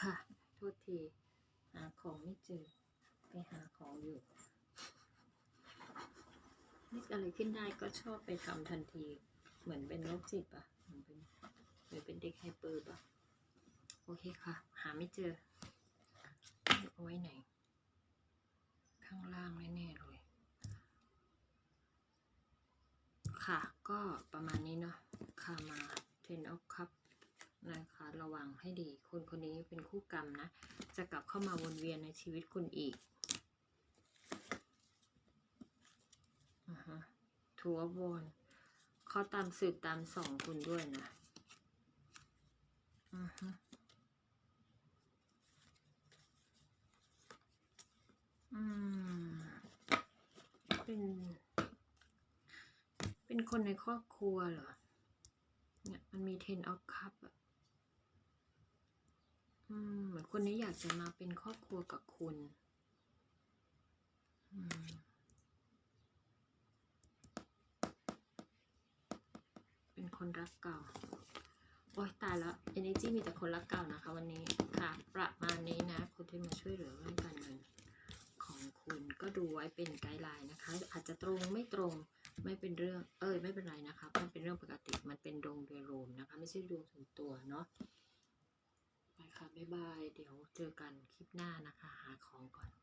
ค่ะ โทษที หาของไม่เจอ ไปหาของอยู่นึกอะไรขึ้นได้ก็ชอบไปทำทันที เหมือนเป็นโรคจิตปะเหมือนเป็นเหมือนเป็นเด็กไฮเปอร์ปะโอเคค่ะ หาไม่เจอเอาไว้ไหน ข้างล่างแน่ๆเลย ค่ะ ก็ประมาณนี้เนาะค่ะมาเทนออฟคัพ นะคะ ระวังให้ดีคนคนนี้เป็นคู่กรรมนะ จะกลับเข้ามาวนเวียนในชีวิตคุณอีกอ่าฮะทัววอนเขาตามสืบตามส่องคุณด้วยนะอืมเป็น เป็นคนในครอบครัวเหรอ เนี่ย มันมี ten of cup อะ เหมือนคนนี้อยากจะมาเป็นครอบครัวกับคุณเป็นคนรักเก่า โอ๊ยตายแล้ว energy มีแต่คนรักเก่านะคะวันนี้ค่ะ ประมาณนี้นะ คนที่มาช่วยเหลือเรื่องการเงินของคุณก็ดูไว้เป็นไกด์ไลน์นะคะ อาจจะตรงไม่ตรงไม่เป็นเรื่อง เอ้ยไม่เป็นไรนะคะ มันเป็นเรื่องปกติ มันเป็นดวงโดยรวมนะคะ ไม่ใช่ดวงส่วนตัวเนาะ บ๊ายบาย เดี๋ยวเจอกันคลิปหน้านะคะ หาของก่อน